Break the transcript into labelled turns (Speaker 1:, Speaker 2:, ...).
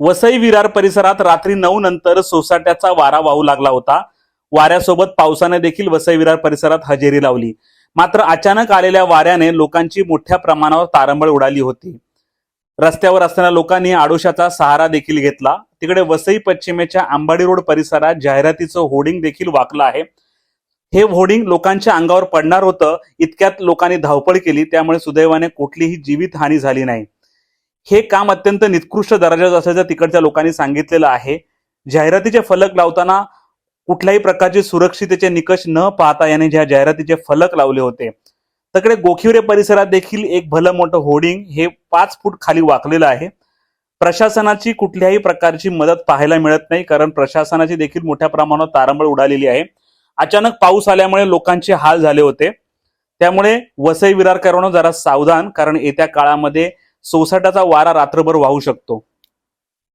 Speaker 1: वसई विरार परिसरात रात्री नऊ नंतर सोसाट्याचा वारा वाहू लागला होता. वाऱ्यासोबत पावसाने देखील वसई विरार परिसरात हजेरी लावली. मात्र अचानक आलेल्या वाऱ्याने लोकांची मोठ्या प्रमाणावर तारंबळ उडाली होती. रस्त्यावर असणाऱ्या लोकांनी आडोशाचा सहारा देखील घेतला. तिकडे वसई पश्चिमेच्या आंबाडी रोड परिसरात जाहिरातीचं होर्डिंग देखील वाकलं आहे. हे होर्डिंग लोकांच्या अंगावर पडणार होतं. इतक्यात लोकांनी धावपळ केली. त्यामुळे सुदैवाने कुठलीही जीवितहानी झाली नाही. हे काम अत्यंत निकृष्ट दर्जाचं असल्याचं तिकडच्या लोकांनी सांगितलेलं आहे. जाहिरातीचे फलक लावताना कुठल्याही प्रकारचे सुरक्षिततेचे निकष न पाहता याने ज्या जाहिरातीचे फलक लावले होते. तिकडे गोखिवरे परिसरात देखील एक भलं मोठं होर्डिंग हे पाच फूट खाली वाकलेलं आहे. प्रशासनाची कुठल्याही प्रकारची मदत पाहायला मिळत नाही कारण प्रशासनाची देखील मोठ्या प्रमाणावर तारंबळ उडालेली आहे. अचानक पाऊस आल्यामुळे लोकांचे हाल झाले होते. त्यामुळे वसई विरारकरांनो जरा सावधान कारण येत्या काळामध्ये सोसाट्याचा वारा रात्रभर वाहू शकतो.